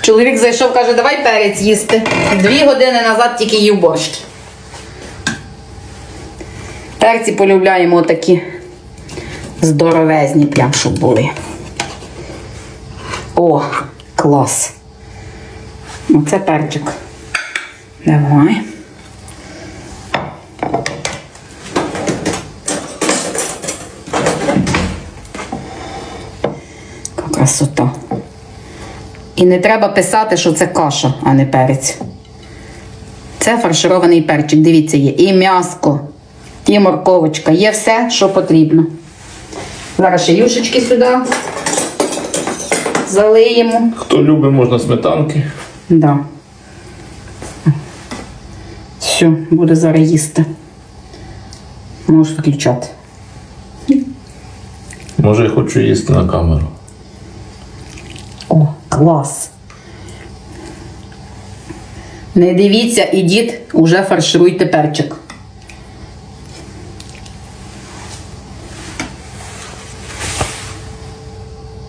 Чоловік зайшов, каже, давай перець їсти. Дві години назад тільки їв борщ. Перці полюбляємо такі здоровезні, прям щоб були. О, клас. Оце перчик. Давай. Красота. І не треба писати, що це каша, а не перець. Це фарширований перчик. Дивіться, є і м'яско, і морковочка. Є все, що потрібно. Зараз ще юшечки сюди залиємо. Хто любить, можна сметанки. Да. Все, буде зараз їсти. Можеш виключати. Може, я хочу їсти на камеру. О, клас. Не дивіться, ідіть, уже фаршируйте перчик.